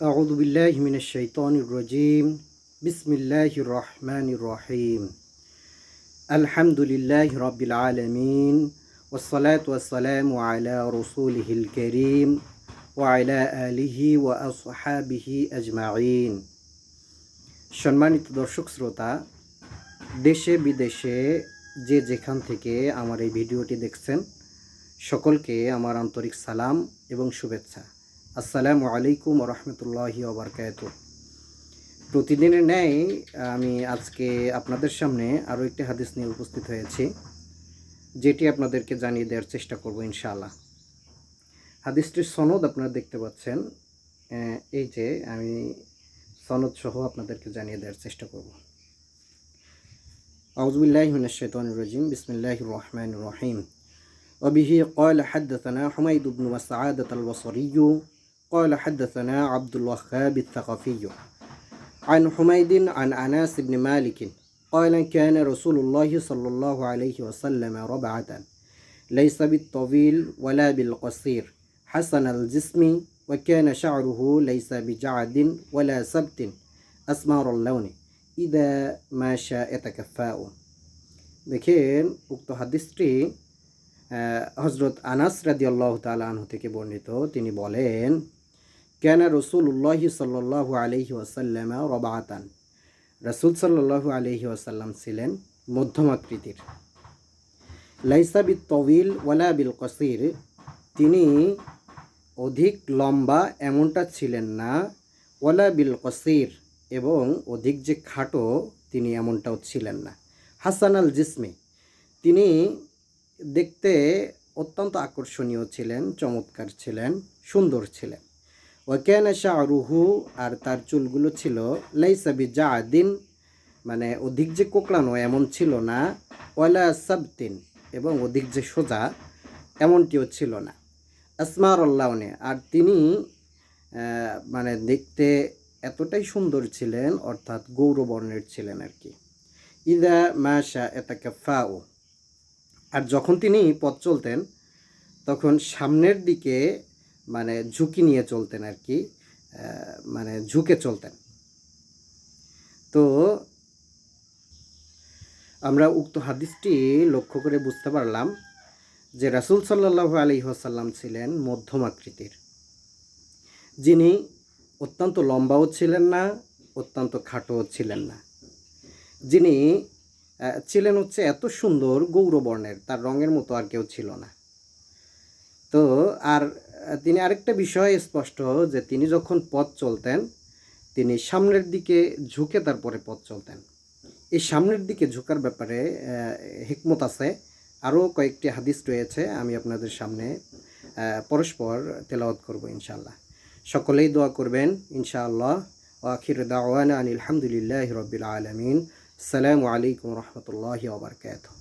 أعوذ بالله من الشيطان الرجيم بسم الله الرحمن الرحيم الحمد لله رب العالمين والصلاة والسلام على رسوله الكريم وعلى آله وأصحابه أجمعين সম্মানিত দর্শক শ্রোতা দেশে বিদেশে যে যেখান থেকে আমার এই ভিডিওটি দেখছেন সকলকে আমার আন্তরিক সালাম এবং শুভেচ্ছা আসসালামু আলাইকুম রহমতুল্লাহি ওবরকাত প্রতিদিনের ন্যায় আমি আজকে আপনাদের সামনে আরও একটি হাদিস নিয়ে উপস্থিত হয়েছি যেটি আপনাদেরকে জানিয়ে দেওয়ার চেষ্টা করব ইনশাআল্লাহ হাদিসটির সনদ আপনারা দেখতে পাচ্ছেন আহ, এই যে আমি সনদ সহ আপনাদেরকে জানিয়ে দেওয়ার চেষ্টা করব أعوذ بالله من الشيطان الرجيم بسم الله الرحمن الرحيم وبه قال حدثنا حميد بن مسعادة البصري قال حدثنا عبد الوهاب الثقفي عن حميد عن أناس بن مالك قال كان رسول الله صلى الله عليه وسلم ربعة ليس بالطويل ولا بالقصير حسن الجسم وكان شعره ليس بجعد ولا سبت أسمار اللون إذا ما شاء يتكفاء দেখেন উক্ত হাদিসটি হজরত আনাস রাদি আল্লাহ তালাহ থেকে বর্ণিত তিনি বলেন কেন রসুল্লাহি সাল্লাহ আলহি ওয়াসাল্লাম রবাতান? রসুল সাল্লাহ আলহি ওয়াসাল্লাম ছিলেন মধ্যমাকৃতির লাইসা বিল তবিল ওয়ালা বিল কসির তিনি অধিক লম্বা এমনটা ছিলেন না, ওয়ালা বিল কসির এবং অধিক যে খাটো তিনি এমনটাও ছিলেন না। হাসান আল জিসমি, তিনি দেখতে অত্যন্ত আকর্ষণীয় ছিলেন, চমৎকার ছিলেন, সুন্দর ছিলেন। ওয়াকেন রুহু আর তার চুলগুলো ছিল লাইসাবি জা দিন মানে অধিক যে কোকড়ানো এমন ছিল না, ওয়ালা সাবতিন এবং অধিক যে সোজা এমনটিও ছিল না। আসমার আল্লাহনে আর তিনি মানে দেখতে এতটাই সুন্দর ছিলেন, অর্থাৎ গৌরবর্ণের ছিলেন আর কি। ইদা মাশা এতাকাফাও আর যখন তিনি পথ চলতেন, তখন সামনের দিকে মানে ঝুঁকি নিয়ে চলতেন আর কি মানে ঝুঁকে চলতেন। তো আমরা উক্ত হাদিসটি লক্ষ্য করে বুঝতে পারলাম যে রাসুল সাল্লাহ আলী আসাল্লাম ছিলেন মধ্যম আকৃতির যিনি অত্যন্ত লম্বাও ছিলেন না, অত্যন্ত খাটোও ছিলেন না। যিনি ছিলেন হচ্ছে এত সুন্দর গৌরবর্ণের, তার রঙের মতো আর কেউ ছিল না। তো আর তিনি আরেকটা বিষয় স্পষ্ট, যে তিনি যখন পথ চলতেন, তিনি সামনের দিকে ঝুঁকে তারপরে পথ চলতেন। এই সামনের দিকে ঝুঁকার ব্যাপারে হিকমত আছে। আরও কয়েকটি হাদিস রয়েছে, আমি আপনাদের সামনে পরস্পর তেলাওয়াত করব ইনশাল্লাহ সকলেই দোয়া করবেন, ইনশাআল্লাহ। আখির দাওয়ানা আনিল হামদুলিল্লাহ রবিল আলমিন। আসসালামু আলাইকুম রহমতুল্লাহি ওবরকাতুহ